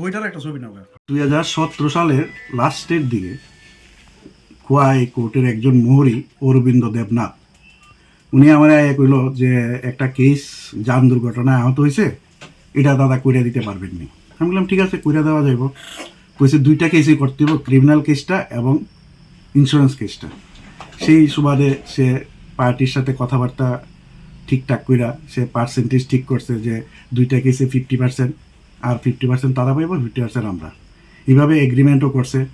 বইটার একটা ছবি নাও দুই হাজার সতেরো সালের লাস্টের দিকে খোয়াই কোর্টের একজন মোহরি অরবিন্দ দেবনাথ। উনি আমার কইল যে একটা কেস যান দুর্ঘটনায় আহত হয়েছে এটা দাদা কইরা দিতে পারবেন নি। আমি বললাম, ঠিক আছে, কইরা দেওয়া যাইব। কইছে, দুইটা কেসই করতে হবে ক্রিমিনাল কেসটা এবং ইন্স্যুরেন্স কেসটা সেই সুবাদে সে পার্টির সাথে কথাবার্তা ঠিকঠাক কইরা, সে পার্সেন্টেজ ঠিক করছে যে দুইটা কেসে ফিফটি পার্সেন্ট আর ফিফটি পার্সেন্ট তারা পাইব ফিফটি পার্সেন্ট আমরা। এইভাবে এগ্রিমেন্টও করছে।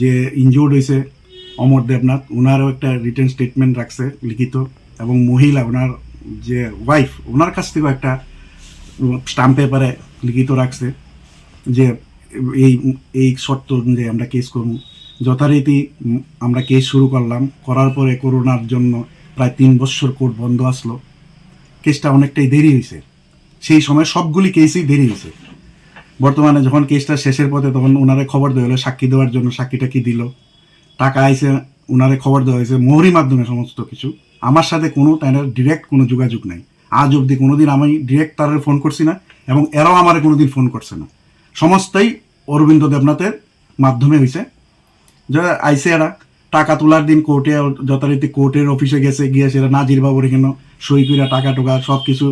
যে ইনজোর্ড হয়েছে অমর দেবনাথ ওনারও একটা রিটার্ন স্টেটমেন্ট রাখছে, লিখিত, এবং মহিলা ওনার যে ওয়াইফ ওনার কাছ থেকেও একটা স্টাম্প পেপারে লিখিত রাখছে যে এই এই শর্ত অনুযায়ী আমরা কেস করব। যথারীতি আমরা কেস শুরু করলাম, করার পরে করোনার জন্য প্রায় তিন বছর কোর্ট বন্ধ আসলো। কেসটা অনেকটাই দেরি হয়েছে সেই সময় সবগুলি কেসই দেরি হয়েছে বর্তমানে যখন কেসটা শেষের পথে তখন ওনারে খবর দেওয়া হলো, সাক্ষী দেওয়ার জন্য সাক্ষীটা কি দিল? টাকা আইসে ওনারে খবর দেওয়া হয়েছে মোহরির মাধ্যমে সমস্ত কিছু। আমার সাথে কোনো তাই ডিরেক্ট কোনো যোগাযোগ নাই। আজ অবধি কোনোদিন আমি ডিরেক্ট তার ফোন করছি না এবং এরাও আমার কোনোদিন ফোন করছে না। সমস্তই অরবিন্দ দেবনাথের মাধ্যমে হয়েছে যারা আইসে এরা। টাকা তোলার দিন কোর্টে, যথারীতি কোর্টের অফিসে গেছে, গিয়ে সেটা নাজির বাবুর এখানে সই করে টাকা টোকা সব কিছু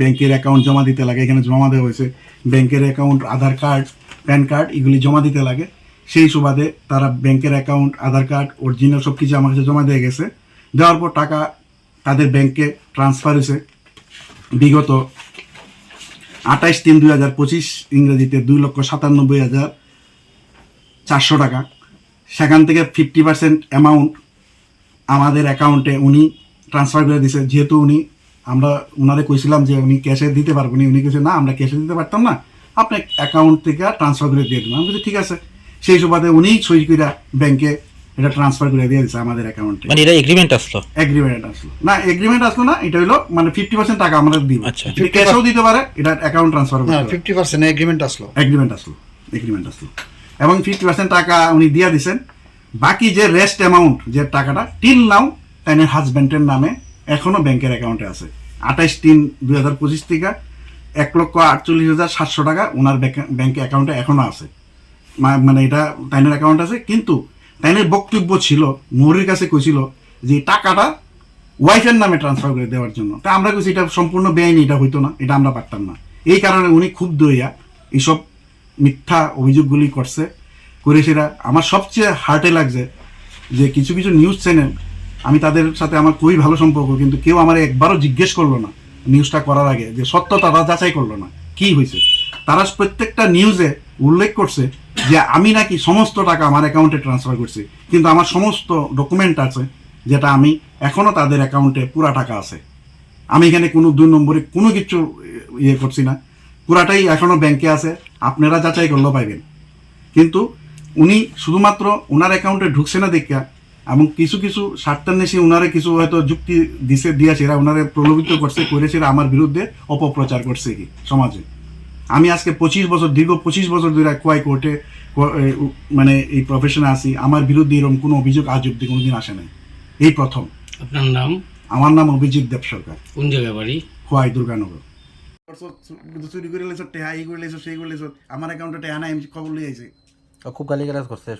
ব্যাংকের অ্যাকাউন্ট জমা দিতে লাগে, এখানে জমা দেওয়া হয়েছে। ব্যাংকের account Aadhaar card PAN card এগুলি জমা দিতে লাগে। সেই সুবাদে তারা ব্যাংকের অ্যাকাউন্ট আধার কার্ড অরিজিনাল সব কিছু আমার কাছে জমা দিয়ে গেছে। দেওয়ার পর টাকা তাদের ব্যাংকে ট্রান্সফার হয়েছে। বিগত আঠাইশ তিন দুই হাজার পঁচিশ ইংরেজিতে দুই লক্ষ সাতানব্বই হাজার চারশো টাকা। সেখান থেকে ফিফটি পার্সেন্ট অ্যামাউন্ট আমাদের অ্যাকাউন্টে উনি ট্রান্সফার করে দিয়েছে। যেহেতু উনি আমরা ওনারে কইছিলাম যে উনি ক্যাশে দিতে পারব না। উনি কেছে না আমরা ক্যাশে দিতে পারতাম না। আপনি অ্যাকাউন্ট থেকে ট্রান্সফার করে দিয়ে দিলাম আমি বলছি ঠিক আছে। সেই সুবাদে উনি সই করে ব্যাংকে এটা ট্রান্সফার করে দিয়ে দিয়েছে আমাদের অ্যাকাউন্টে মানে এটা এগ্রিমেন্ট আসলো? এগ্রিমেন্ট আসলো। না এগ্রিমেন্ট আসলো না এটা হলো মানে ফিফটি পার্সেন্ট টাকা আমরা দিব। আচ্ছা। ক্যাশেও দিতে পারে এটা অ্যাকাউন্ট ট্রান্সফার না ফিফটি পার্সেন্ট এগ্রিমেন্ট আসলো। এগ্রিমেন্ট আসলো এগ্রিমেন্ট আসলো। এবং ফিফটি পার্সেন্ট টাকা উনি দিয়ে দিছেন। বাকি যে রেস্ট অ্যামাউন্ট যে টাকাটা টিল নাও তাইনের হাজব্যান্ডের নামে এখনও ব্যাংকের অ্যাকাউন্টে আছে। আঠাইশ তিন দুই হাজার পঁচিশ থেকে এক লক্ষ আটচল্লিশ হাজার সাতশো টাকা ওনার ব্যাংকে অ্যাকাউন্টে এখনও আছে। মানে এটা তাইনের অ্যাকাউন্ট আছে, কিন্তু তাইনের বক্তব্য ছিল মোহরের কাছে কইছিল যে টাকাটা ওয়াইফের নামে ট্রান্সফার করে দেওয়ার জন্য। তা আমরা কইছি এটা সম্পূর্ণ বেআইনি, এটা হইতো না, এটা আমরা পারতাম না। এই কারণে উনি ক্ষুব্ধ হইয়া এইসব মিথ্যা অভিযোগগুলি করছে। করে সেটা আমার সবচেয়ে হার্টে লাগছে যে কিছু কিছু নিউজ চ্যানেল আমি তাদের সাথে আমার খুবই ভালো সম্পর্ক, কিন্তু কেউ আমার একবারও জিজ্ঞেস করল না নিউজটা করার আগে যে সত্যতা তারা যাচাই করল না, কি হয়েছে? তারা প্রত্যেকটা নিউজে উল্লেখ করছে যে আমি নাকি সমস্ত টাকা আমার অ্যাকাউন্টে ট্রান্সফার করছি, কিন্তু আমার সমস্ত ডকুমেন্ট আছে যেটা আমি এখনও তাদের অ্যাকাউন্টে পুরা টাকা আছে। আমি এখানে কোনো দুই নম্বরে কোনো কিছু ইয়ে করছি না, পুরাটাই এখনও ব্যাংকে আছে, আপনারা যাচাই করলেও পাইবেন। কিন্তু উনি শুধুমাত্র ওনার অ্যাকাউন্টে ঢুকছে না দেখা এবং কিছু কিছু স্বার্থান্বেষী ওনারে কিছু হয়তো যুক্তি দিছে দিয়েছে এরা ওনারে প্রলোভিত করছে করেছে এরা আমার বিরুদ্ধে অপপ্রচার করছে কি সমাজে। আমি আজকে পঁচিশ বছর দীর্ঘ পঁচিশ বছর ধরে কোয়াই কোর্টে মানে এই প্রফেশনে আছি আমার বিরুদ্ধে এরকম কোনো অভিযোগ আজ অব্দি কোনোদিন আসে নাই। এই প্রথম। আপনার নাম? আমার নাম অভিজিৎ দেব সরকার। কোন জায়গায় বাড়ি? খোয়াই দুর্গানগর। চুরি করে লেছো টেহা এই করে লেছো সেই করে লেছো আমার অ্যাকাউন্টে টেহা নাই আমি খবর লিয়ে আইছি। খুব গালি করছে।